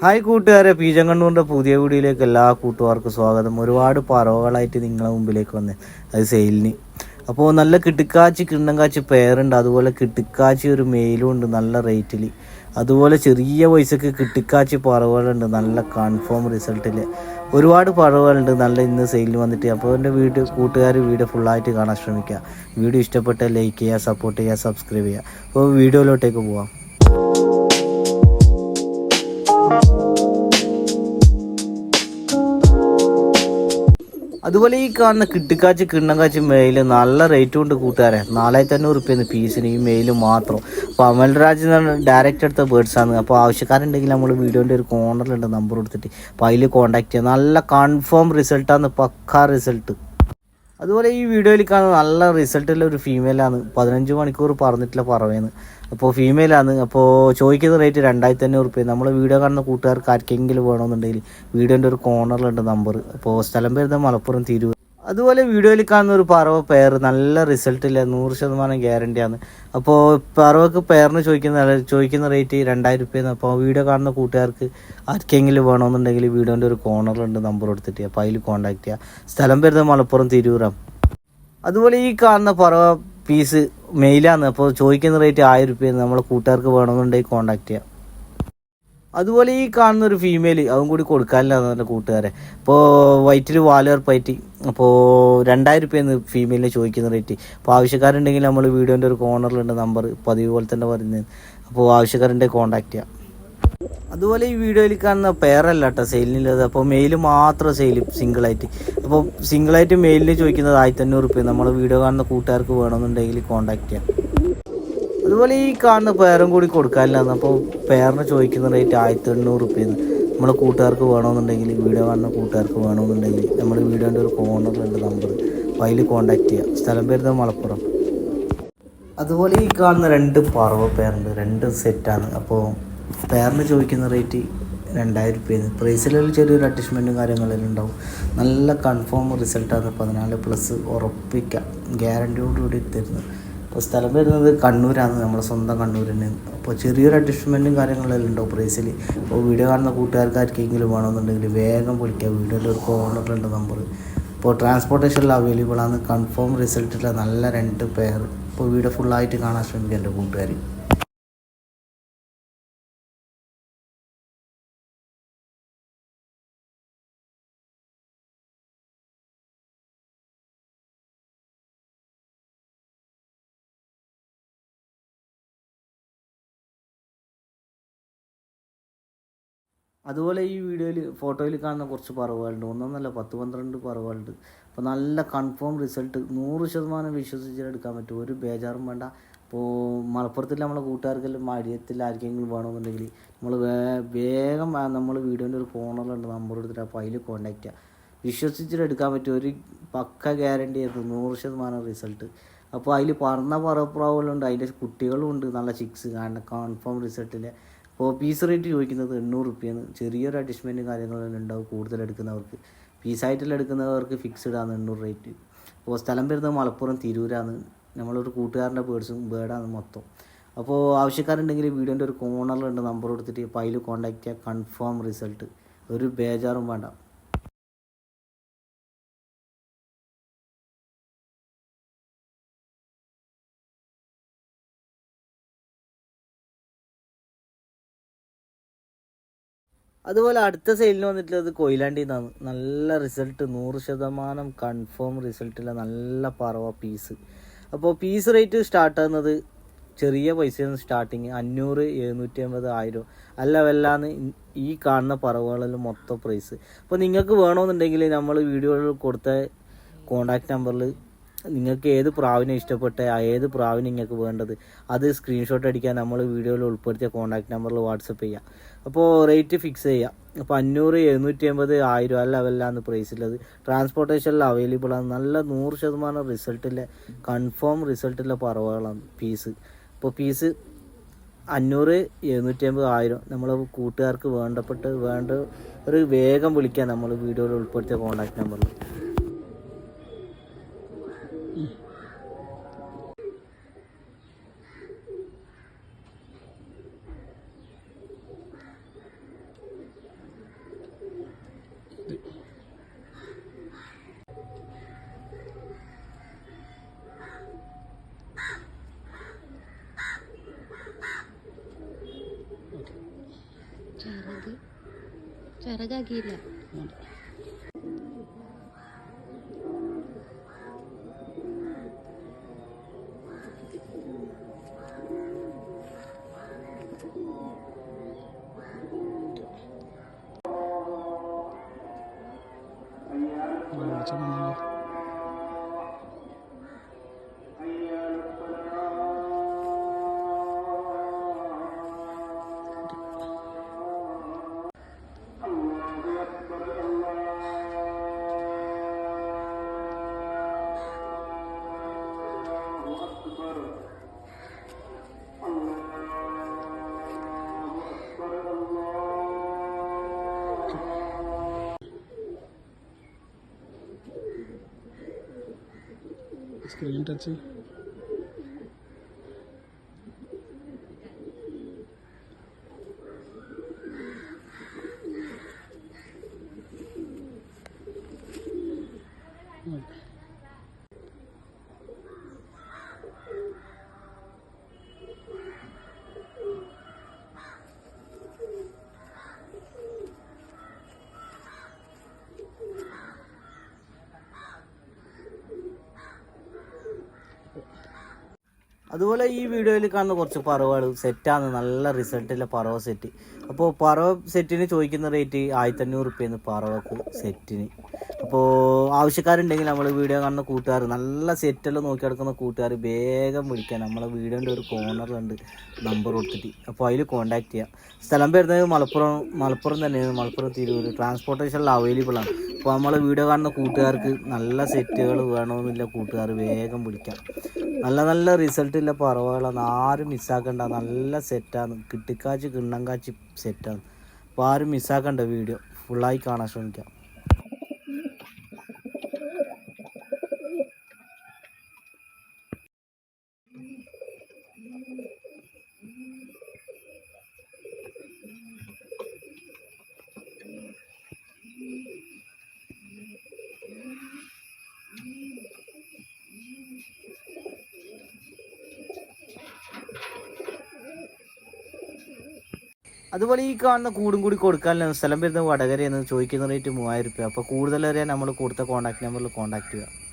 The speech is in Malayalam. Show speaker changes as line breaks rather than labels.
ഹായ് കൂട്ടുകാരെ പീജങ്കണ്ണൂറിന്റെ പുതിയ വീഡിയോയിലേക്ക് എല്ലാ കൂട്ടുകാർക്കും സ്വാഗതം. ഒരുപാട് പറവകളായിട്ട് നിങ്ങളെ മുമ്പിലേക്ക് വന്ന്. അത് സെയിലിന്. അപ്പോൾ നല്ല കിട്ടിക്കാച്ചി കിണ്ണങ്കാച്ചി പേരുണ്ട്. അതുപോലെ കിട്ടിക്കാച്ചി ഒരു മെയിലും ഉണ്ട് നല്ല റേറ്റിൽ അതുപോലെ ചെറിയ പൈസക്ക് കിട്ടിക്കാച്ചി പറവകളുണ്ട്. നല്ല കൺഫേം റിസൾട്ടിൽ ഒരുപാട് പറവകളുണ്ട്. നല്ല ഇന്ന് സെയിലിന് വന്നിട്ട്. അപ്പോൾ എന്റെ വീഡിയോ കൂട്ടുകാർ വീഡിയോ ഫുള്ളായിട്ട് കാണാൻ ശ്രമിക്കുക. വീഡിയോ ഇഷ്ടപ്പെട്ട ലൈക്ക് ചെയ്യുക സപ്പോർട്ട് ചെയ്യുക സബ്സ്ക്രൈബ് ചെയ്യുക. അപ്പോൾ വീഡിയോയിലോട്ടേക്ക് പോവാം. അതുപോലെ ഈ കാണുന്ന കിട്ടിക്കാച്ചി കിണ്ണക്കാച്ചി മെയിൽ നല്ല റേറ്റ് കൊണ്ട് കൂട്ടുകാരെ. നാലായിരത്തി അഞ്ഞൂറ് റുപ്യ പീസിന് ഈ മെയിൽ മാത്രം. അപ്പോൾ അമൽരാജ് എന്നാണ് ഡയറക്റ്റ് എടുത്ത ആണ്. അപ്പോൾ ആവശ്യക്കാരുണ്ടെങ്കിൽ നമ്മൾ വീഡിയോന്റെ ഒരു കോർണറിലുണ്ട് നമ്പർ കൊടുത്തിട്ട് അപ്പോൾ അതിൽ കോൺടാക്ട് ചെയ്യാം. നല്ല കൺഫേം റിസൾട്ടാണ് പക്കാ റിസൾട്ട് അതുപോലെ ഈ വീഡിയോയിൽ കാണുന്ന നല്ല റിസൾട്ടുള്ള ഒരു ഫീമെയിലാണ് പതിനഞ്ച് മണിക്കൂർ പറഞ്ഞിട്ടുള്ള പറവേന്ന് അപ്പോൾ ഫീമെയിലാണ് അപ്പോൾ ചോദിക്കുന്ന റേറ്റ് രണ്ടായിരത്തി അഞ്ഞൂറ് റുപ്യ നമ്മൾ വീഡിയോ കാണുന്ന കൂട്ടുകാർക്ക് ആർക്കെങ്കിലും വേണമെന്നുണ്ടെങ്കിൽ വീഡിയോന്റെ ഒരു കോർണറിലുണ്ട് നമ്പർ അപ്പോൾ സ്ഥലം വരുന്നത് മലപ്പുറം തിരൂർ അതുപോലെ വീഡിയോയിൽ കാണുന്ന ഒരു പറവ പെയർ നല്ല റിസൾട്ട് ഇല്ല. നൂറ് ശതമാനം ഗ്യാരണ്ടിയാണ് അപ്പോൾ പറവക്ക് പെയറിന് ചോദിക്കുന്ന ചോദിക്കുന്ന റേറ്റ് രണ്ടായിരം രൂപയെന്ന് അപ്പോൾ വീഡിയോ കാണുന്ന കൂട്ടുകാർക്ക് ആർക്കെങ്കിലും വേണമെന്നുണ്ടെങ്കിൽ വീഡിയോന്റെ ഒരു കോർണറിലുണ്ട് നമ്പർ കൊടുത്തിട്ട്. അപ്പോൾ അതിൽ കോൺടാക്ട് ചെയ്യുക സ്ഥലം വരുന്നത് മലപ്പുറം തിരൂറാണ് അതുപോലെ ഈ കാണുന്ന പറവ പീസ് മെയിലാണ് അപ്പോൾ ചോദിക്കുന്ന റേറ്റ് ആയിരം രൂപയെന്ന് നമ്മളെ കൂട്ടുകാർക്ക് വേണമെന്നുണ്ടെങ്കിൽ കോൺടാക്ട് ചെയ്യാം. അതുപോലെ ഈ കാണുന്ന ഒരു ഫീമെയിൽ അതും കൂടി കൊടുക്കാനില്ലാന്ന് എന്റെ കൂട്ടുകാരെ. ഇപ്പോൾ വൈറ്റിൽ വാലുവർപ്പായിട്ട് അപ്പോൾ രണ്ടായിരം റുപ്യാണ് ഫീമെയിലിനെ ചോദിക്കുന്ന റേറ്റ് അപ്പോൾ ആവശ്യക്കാരുണ്ടെങ്കിൽ നമ്മൾ വീഡിയോന്റെ ഒരു കോർണറിലുണ്ട് നമ്പർ പതിവ് പോലെ തന്നെ പറയുന്നത്. അപ്പോൾ ആവശ്യക്കാരുണ്ടെങ്കിൽ കോൺടാക്ട് ചെയ്യാം. അതുപോലെ ഈ വീഡിയോയിൽ കാണുന്ന പേരല്ല കേട്ടോ സെയിലിനുള്ളത് അപ്പോൾ മെയിൽ മാത്രം സെയിൽ സിംഗിളായിട്ട് അപ്പോൾ സിംഗിളായിട്ട് മെയിലിന് ചോദിക്കുന്നത് ആയിരത്തി അഞ്ഞൂറ് റുപ്യ നമ്മൾ വീഡിയോ കാണുന്ന കൂട്ടുകാർക്ക് വേണമെന്നുണ്ടെങ്കിൽ കോൺടാക്ട് ചെയ്യാം. അതുപോലെ ഈ കാണുന്ന പേരും കൂടി കൊടുക്കാനില്ലാന്ന് അപ്പോൾ പേരിന് ചോദിക്കുന്ന റേറ്റ് ആയിരത്തി എണ്ണൂറ് റുപ്യെന്ന് നമ്മളെ കൂട്ടുകാർക്ക് വേണമെന്നുണ്ടെങ്കിൽ വീഡിയോ കാണുന്ന കൂട്ടുകാർക്ക് വേണമെന്നുണ്ടെങ്കിൽ നമ്മുടെ വീഡിയോന്റെ ഒരു കോർണറിലുണ്ട് നമ്പർ അപ്പോൾ അതിൽ കോൺടാക്ട് ചെയ്യാം. സ്ഥലം വരുന്നത് മലപ്പുറം. അതുപോലെ ഈ കാണുന്ന രണ്ട് പറവ പേരുണ്ട്. രണ്ട് സെറ്റാണ് അപ്പോൾ പേരിന് ചോദിക്കുന്ന റേറ്റ് രണ്ടായിരം റുപ്യാണ് പ്രൈസിലുള്ള ചെറിയൊരു അഡ്ജസ്റ്റ്മെന്റും കാര്യങ്ങളെല്ലാം ഉണ്ടാവും. നല്ല കൺഫേം റിസൾട്ടാണ് പതിനാല് പ്ലസ് ഉറപ്പിക്കാം. ഗ്യാരണ്ടിയോടുകൂടി തരുന്നത്. അപ്പോൾ സ്ഥലം വരുന്നത് കണ്ണൂരാണ്. നമ്മുടെ സ്വന്തം കണ്ണൂർ തന്നെ അപ്പോൾ ചെറിയൊരു അഡ്ജസ്റ്റ്മെന്റും കാര്യങ്ങളെല്ലാം ഉണ്ടാവും പ്രൈസിൽ അപ്പോൾ വീഡിയോ കാണുന്ന കൂട്ടുകാർക്ക് ആർക്കെങ്കിലും വേണമെന്നുണ്ടെങ്കിൽ വേഗം വിളിക്കുക വീഡിയോന്റെ ഒരു കോർണറിലുണ്ട് നമ്പർ ഇപ്പോൾ ട്രാൻസ്പോർട്ടേഷനിൽ അവൈലബിൾ ആണ്. കൺഫേം റിസൾട്ടിൽ നല്ല രണ്ട് പേർ ഇപ്പോൾ വീഡിയോ ഫുള്ളായിട്ട് കാണാൻ ശ്രമിക്കുക എന്റെ കൂട്ടുകാർ അതുപോലെ ഈ വീഡിയോയിൽ ഫോട്ടോയിൽ കാണുന്ന കുറച്ച് പറവുകളുണ്ട്. ഒന്നൊന്നല്ല പത്ത് പന്ത്രണ്ട് പറവുകളുണ്ട്. അപ്പോൾ നല്ല കൺഫേം റിസൾട്ട് നൂറ് ശതമാനം വിശ്വസിച്ചെടുക്കാൻ പറ്റും. ഒരു ബേജാറും വേണ്ട. ഇപ്പോൾ മലപ്പുറത്തിൽ നമ്മളെ കൂട്ടുകാർക്കെല്ലാം മടിയത്തിൽ ആർക്കെങ്കിലും വേണമെന്നുണ്ടെങ്കിൽ നമ്മൾ വേ വേഗം നമ്മൾ വീഡിയോന്റെ ഒരു കോർണറിലുണ്ട് നമ്പർ എടുത്തിട്ട് അപ്പോൾ അതിൽ കോൺടാക്റ്റ് ചെയ്യുക വിശ്വസിച്ചിട്ട് എടുക്കാൻ പറ്റും. ഒരു പക്ക ഗ്യാരണ്ടി ആയിരുന്നു നൂറ് ശതമാനം റിസൾട്ട് അപ്പോൾ അതിൽ പറഞ്ഞ പറപ്രാവുകളുണ്ട് അതിന്റെ കുട്ടികളും ഉണ്ട് നല്ല ചിക്സ് കാരണം കൺഫേം റിസൾട്ടിലെ അപ്പോൾ പീസ് റേറ്റ് ചോദിക്കുന്നത് എണ്ണൂറ് റുപ്യാണ്. ചെറിയൊരു അഡ്ജസ്റ്റ്മെന്റും കാര്യങ്ങളെല്ലാം ഉണ്ടാവും കൂടുതൽ എടുക്കുന്നവർക്ക്. പീസായിട്ടെല്ലാം എടുക്കുന്നവർക്ക് ഫിക്സ്ഡ് ആണ് എണ്ണൂറ് റേറ്റ് അപ്പോൾ സ്ഥലം വരുന്നത് മലപ്പുറം തിരൂരാണ്. നമ്മളൊരു കൂട്ടുകാരന്റെ പേഴ്സും ബേഡാണ് മൊത്തം. അപ്പോൾ ആവശ്യക്കാരുണ്ടെങ്കിൽ വീഡിയോന്റെ ഒരു കോർണറിലുണ്ട് നമ്പർ കൊടുത്തിട്ട് അപ്പോൾ അതിൽ കോൺടാക്റ്റ് ചെയ്യുക കൺഫേം റിസൾട്ട് ഒരു ബേജാറും വേണ്ട. അതുപോലെ അടുത്ത സെയിലിന് വന്നിട്ടുള്ളത് കൊയിലാണ്ടി നിന്നാണ് നല്ല റിസൾട്ട് നൂറ് ശതമാനം കൺഫേം റിസൾട്ടുള്ള നല്ല പറവ പീസ് അപ്പോൾ പീസ് റേറ്റ് സ്റ്റാർട്ട് ആകുന്നത് ചെറിയ പൈസ സ്റ്റാർട്ടിങ് അഞ്ഞൂറ് എഴുന്നൂറ്റി അമ്പത് ആയിരം. അല്ല വല്ലാന്ന് ഈ കാണുന്ന പറവുകളിൽ മൊത്തം പ്രൈസ് അപ്പോൾ നിങ്ങൾക്ക് വേണമെന്നുണ്ടെങ്കിൽ നമ്മൾ വീഡിയോയിൽ കൊടുത്ത കോണ്ടാക്ട് നമ്പറിൽ നിങ്ങൾക്ക് ഏത് പ്രാവിനെ ഇഷ്ടപ്പെട്ട ഏത് പ്രാവിനെ നിങ്ങൾക്ക് വേണ്ടത് അത് സ്ക്രീൻഷോട്ട് അടിക്കാൻ നമ്മൾ വീഡിയോയിൽ ഉൾപ്പെടുത്തിയ കോൺടാക്ട് നമ്പറിൽ വാട്സപ്പ് ചെയ്യാം. അപ്പോൾ റേറ്റ് ഫിക്സ് ചെയ്യാം. അപ്പോൾ അഞ്ഞൂറ് എഴുന്നൂറ്റി അമ്പത് ആയിരം ആ ലെവലിലാണ് ഉള്ളത് ട്രാൻസ്പോർട്ടേഷനിൽ അവൈലബിൾ ആണ്. നല്ല നൂറ് ശതമാനം റിസൾട്ടിലെ കൺഫേം റിസൾട്ടിലെ പറവകളാണ് പീസ് അപ്പോൾ പീസ് അഞ്ഞൂറ് എഴുന്നൂറ്റി അമ്പത് ആയിരം നമ്മൾ കൂട്ടുകാർക്ക് വേണ്ടപ്പെട്ട് വേണ്ട ഒരു വേഗം വിളിക്കാം നമ്മൾ വീഡിയോയിൽ ഉൾപ്പെടുത്തിയ കോൺടാക്ട് നമ്പറിൽ
വിറകാക്കിയില്ല इसकी
रेंज से
അതുപോലെ ഈ വീഡിയോയിൽ കാണുന്ന കുറച്ച് പറവകൾ സെറ്റാണ് നല്ല റിസൾട്ടിലെ പറവ സെറ്റ് അപ്പോൾ പറവ സെറ്റിന് ചോദിക്കുന്ന റേറ്റ് ആയിരത്തഞ്ഞൂറ് റുപ്യാണ് പറവക്ക് സെറ്റിന് അപ്പോൾ ആവശ്യക്കാരുണ്ടെങ്കിൽ നമ്മൾ വീഡിയോ കാണുന്ന കൂട്ടുകാർ നല്ല സെറ്റെല്ലാം നോക്കി നടക്കുന്ന കൂട്ടുകാർ വേഗം വിളിക്കാൻ നമ്മളെ വീഡിയോന്റെ ഒരു കോർണറിലുണ്ട് നമ്പർ കൊടുത്തിട്ട്. അപ്പോൾ അതിൽ കോൺടാക്ട് ചെയ്യാം. സ്ഥലം വരുന്നത് മലപ്പുറം മലപ്പുറം തന്നെയാണ്. മലപ്പുറം തിരൂർ ട്രാൻസ്പോർട്ടേഷനിൽ അവൈലബിൾ ആണ്. അപ്പോൾ നമ്മൾ വീഡിയോ കാണുന്ന കൂട്ടുകാർക്ക് നല്ല സെറ്റുകൾ വേണമെന്നില്ല കൂട്ടുകാർ വേഗം വിളിക്കാം. നല്ല നല്ല റിസൾട്ടില്ല പറവകളാണ്. ആരും മിസ്സാക്കണ്ട നല്ല സെറ്റാണ് കിട്ടിക്കാച്ചി കിണ്ണങ്കാച്ചി സെറ്റാണ് അപ്പോൾ ആരും മിസ്സാക്കണ്ട വീഡിയോ ഫുള്ളായി കാണാൻ ശ്രമിക്കാം. അതുപോലെ ഈ കാണുന്ന കൂടും കൂടി കൊടുക്കാനുള്ള സ്ഥലം വരുന്നത് വടകരയെന്ന് ചോദിക്കുന്ന റേറ്റ് മൂവായിരം രൂപ അപ്പോൾ കൂടുതൽ അറിയാൻ നമ്മൾ കൊടുത്ത കോൺടാക്ട് നമ്പറിൽ കോൺടാക്ട് ചെയ്യുക